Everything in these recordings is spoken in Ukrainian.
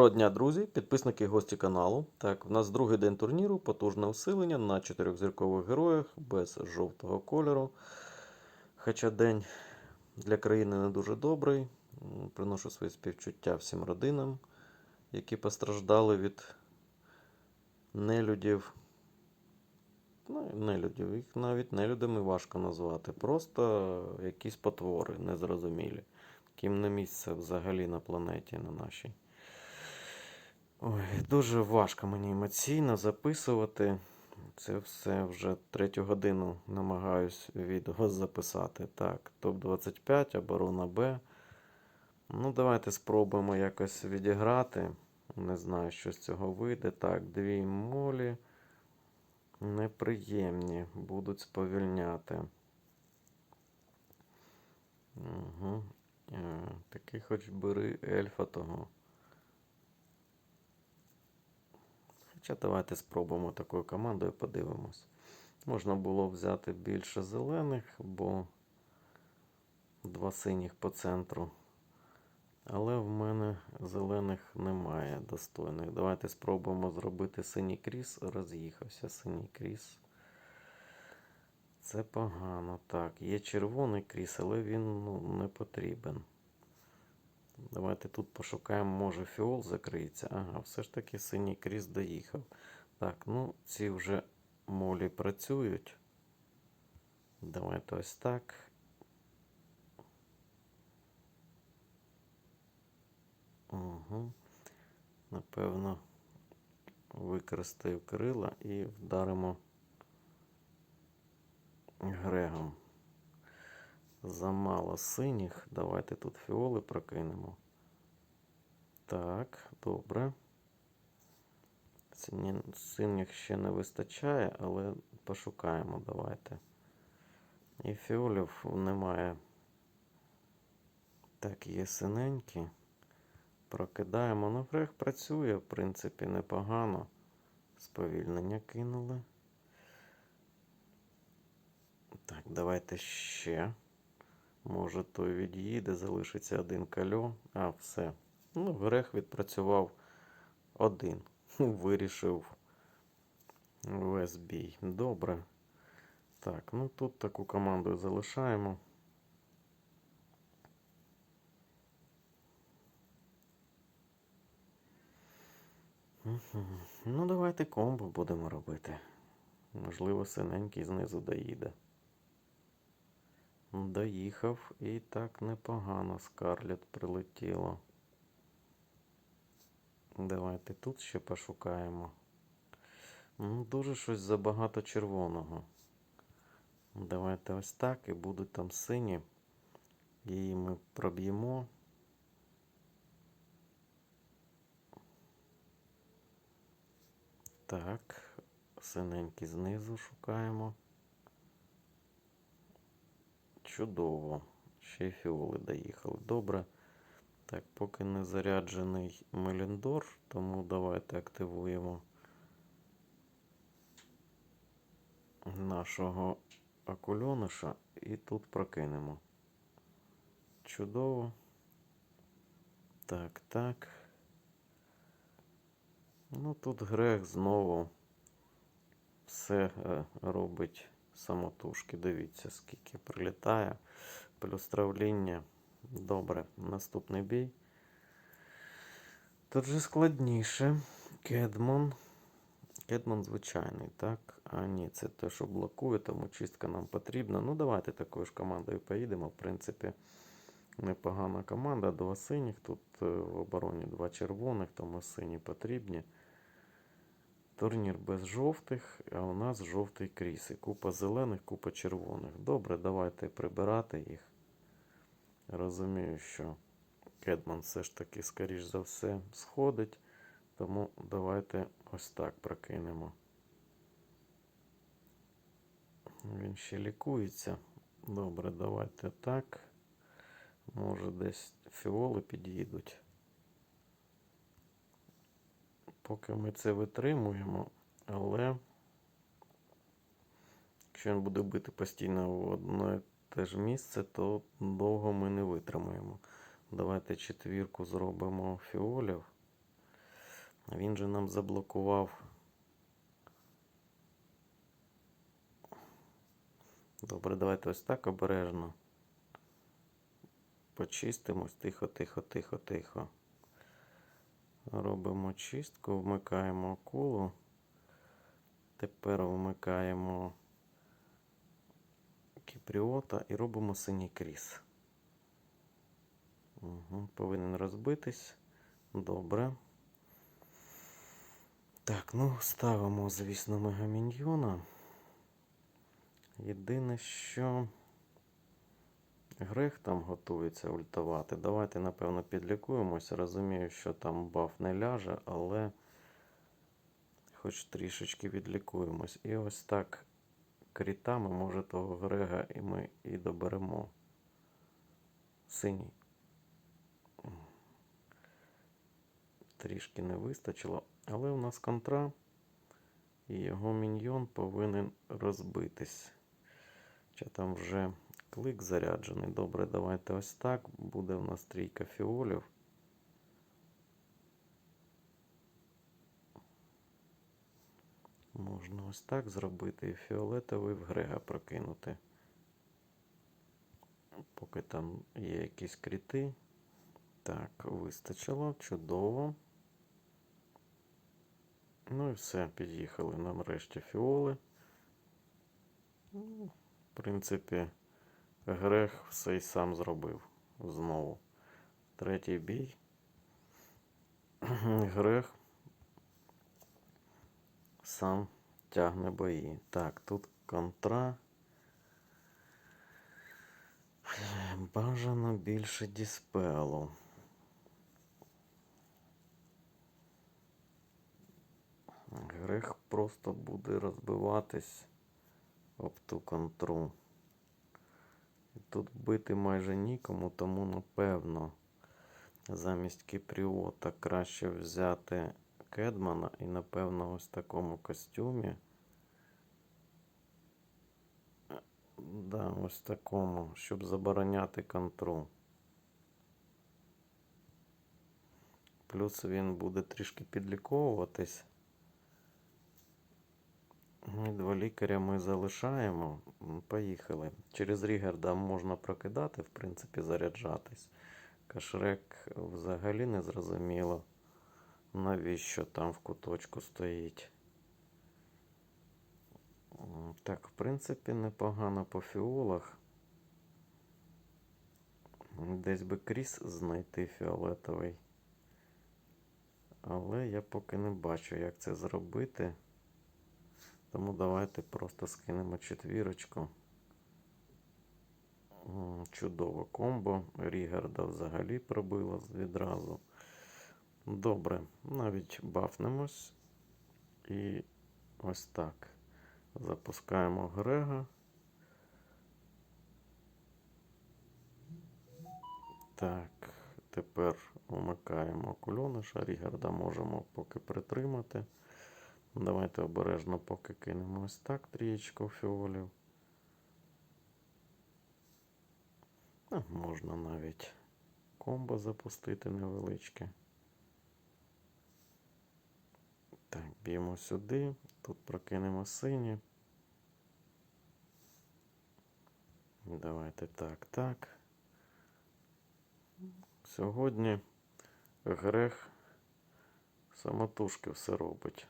Доброго дня, друзі, підписники і гості каналу. Так, в нас другий день турніру, потужне усилення на чотирьохзіркових героях без жовтого кольору. Хоча день для країни не дуже добрий. Приношу свої співчуття всім родинам, які постраждали від нелюдів. Ну, нелюдів, їх навіть нелюдами важко назвати. Просто якісь потвори незрозумілі. Ким не місце взагалі на планеті, на нашій. Ой, дуже важко мені емоційно записувати. Це все вже третю годину намагаюсь відео записати. Так, топ-25, оборона Б. Ну, давайте спробуємо якось відіграти. Не знаю, що з цього вийде. Так, дві молі. Неприємні. Будуть сповільняти. Угу. Такий хоч бери ельфа того. Хоча давайте спробуємо такою командою, подивимось. Можна було взяти більше зелених, бо два синіх по центру. Але в мене зелених немає достойних. Давайте спробуємо зробити синій кріс. Роз'їхався синій кріс. Це погано. Так, є червоний кріс, але він ну, не потрібен. Давайте тут пошукаємо, може фіол закриється. Ага, все ж таки синій кріс доїхав. Так, ну ці вже молі працюють. Давайте ось так. Угу. Напевно, використаю крила і вдаримо Грегом. Замало синіх. Давайте тут фіоли прокинемо. Так, добре. Синіх ще не вистачає, але пошукаємо давайте. І фіолів немає. Так, є синенькі. Прокидаємо. Ну, працює, в принципі, непогано. Сповільнення кинули. Так, давайте ще. Може, той від'їде, залишиться один кальо. А, все. Ну, грех відпрацював один. Вирішив весь бій. Добре. Так, ну тут таку команду залишаємо. Ну, давайте комбо будемо робити. Можливо, синенький знизу доїде. Доїхав і так непогано Скарлет прилетіло. Давайте тут ще пошукаємо. Ну, дуже щось забагато червоного. Давайте ось так і будуть там сині. Її ми проб'ємо. Так, синенький знизу шукаємо. Чудово. Ще й фіоли доїхали. Добре. Так, поки не заряджений Меліндор, тому давайте активуємо нашого акульониша і тут прокинемо. Чудово. Так, так. Ну тут грех знову все е, робить самотужки. Дивіться, скільки прилітає. Плюс травління. Добре, наступний бій. Тут же складніше. Кедмон. Кедмон звичайний, так? А ні, це те, що блокує, тому чистка нам потрібна. Ну, давайте такою ж командою поїдемо. В принципі, непогана команда. Два синіх. Тут е, в обороні два червоних, тому сині потрібні. Турнір без жовтих, а у нас жовтий кріс. І купа зелених, купа червоних. Добре, давайте прибирати їх. Розумію, що Кедман все ж таки, скоріш за все, сходить. Тому давайте ось так прокинемо. Він ще лікується. Добре, давайте так. Може десь фіоли під'їдуть. Поки ми це витримуємо, але якщо він буде бити постійно в одне те ж місце, то довго ми не витримаємо. Давайте четвірку зробимо фіолів. Він же нам заблокував. Добре, давайте ось так обережно. Почистимось. Тихо, тихо, тихо, тихо. Робимо чистку, вмикаємо акулу. Тепер вмикаємо кіпріота і робимо синій кріс. Угу, повинен розбитись. Добре. Так, ну ставимо, звісно, мегаміньйона. Єдине, що Грех там готується ультувати. Давайте, напевно, підлікуємося. Розумію, що там баф не ляже, але хоч трішечки відлікуємось. І ось так крітами, може, того Грега і ми і доберемо. Синій. Трішки не вистачило. Але у нас контра, і його міньйон повинен розбитись. Чи там вже клик заряджений. Добре, давайте ось так. Буде в нас трійка фіолів. Можна ось так зробити і фіолетовий в Грега прокинути. Поки там є якісь кріти. Так, вистачило, чудово. Ну і все, під'їхали нам решті фіоли. Ну, В принципі, Грех все й сам зробив знову. Третій бій. Грех сам тягне бої. Так, тут контра. Бажано більше діспелу. Грех просто буде розбиватись об ту контру. Тут бити майже нікому, тому напевно замість Кіпріота краще взяти Кедмана і, напевно, ось в такому костюмі. Да, ось такому, щоб забороняти контру. Плюс він буде трішки підліковуватись. Два лікаря ми залишаємо. Поїхали. Через Рігерда можна прокидати, в принципі, заряджатись. Кашрек взагалі не зрозуміло, навіщо там в куточку стоїть. Так, в принципі, непогано по фіолах. Десь би кріс знайти фіолетовий. Але я поки не бачу, як це зробити. Тому давайте просто скинемо четвірочку. Чудово комбо. Рігарда взагалі пробило відразу. Добре, навіть бафнемось. І ось так. Запускаємо Грега. Так, тепер вмикаємо кульониша. Рігарда можемо поки притримати. Давайте обережно поки кинемо ось так трієчку фіолів. А, можна навіть комбо запустити невеличке. Так, б'ємо сюди. Тут прокинемо сині. Давайте так, так. Сьогодні грех самотужки все робить.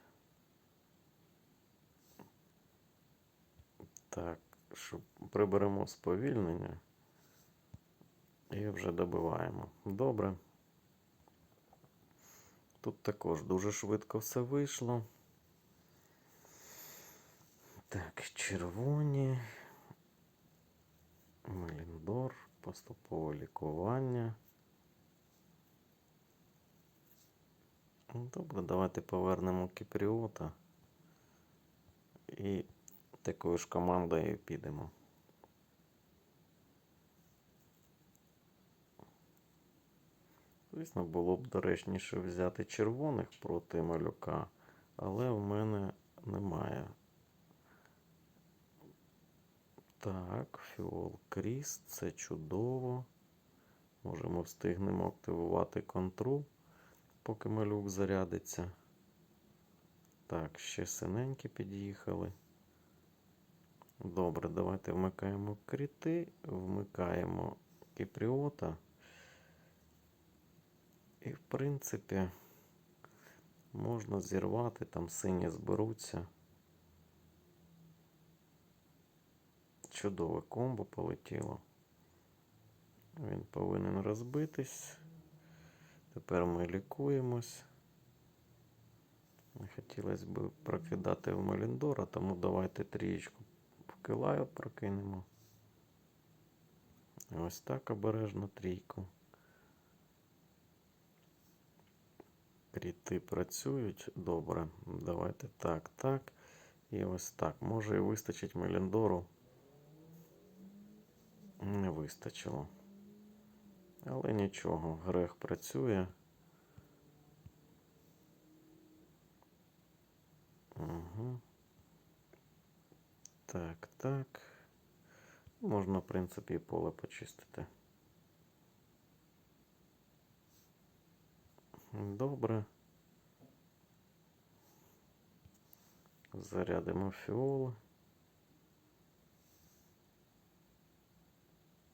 Так, щоб приберемо сповільнення і вже добиваємо. Добре. Тут також дуже швидко все вийшло. Так, червоні. Меліндор, поступове лікування. Добре, давайте повернемо Кіпріота. І такою ж командою підемо. Звісно, було б доречніше взяти червоних проти малюка, але в мене немає. Так, фіол Кріс, це чудово. Можемо встигнемо активувати контру, поки малюк зарядиться. Так, ще синенькі під'їхали. Добре, давайте вмикаємо кріти, вмикаємо кіпріота. І, в принципі, можна зірвати, там сині зберуться. Чудове комбо полетіло. Він повинен розбитись. Тепер ми лікуємось. Хотілося б прокидати в Маліндора, тому давайте трієчку Килаю прокинемо. Ось так обережно трійку. Кріти працюють добре. Давайте так, так. І ось так. Може і вистачить Меліндору. Не вистачило. Але нічого, грех працює. Угу. Так, так. Можна, в принципі, і поле почистити. Добре. Зарядимо фіол.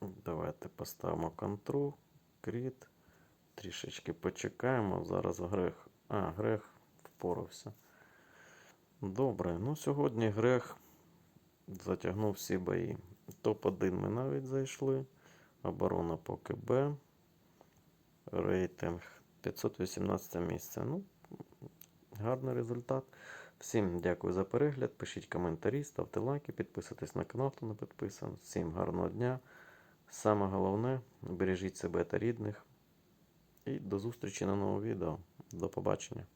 Давайте поставимо контрол, кріт. Трішечки почекаємо. Зараз грех. А, грех впорався. Добре. Ну, сьогодні грех затягнув всі бої. Топ-1 ми навіть зайшли. Оборона поки Б. Рейтинг 518 місце. Ну, гарний результат. Всім дякую за перегляд. Пишіть коментарі, ставте лайки, підписуйтесь на канал, хто не підписаний. Всім гарного дня. Саме головне, бережіть себе та рідних. І до зустрічі на новому відео. До побачення.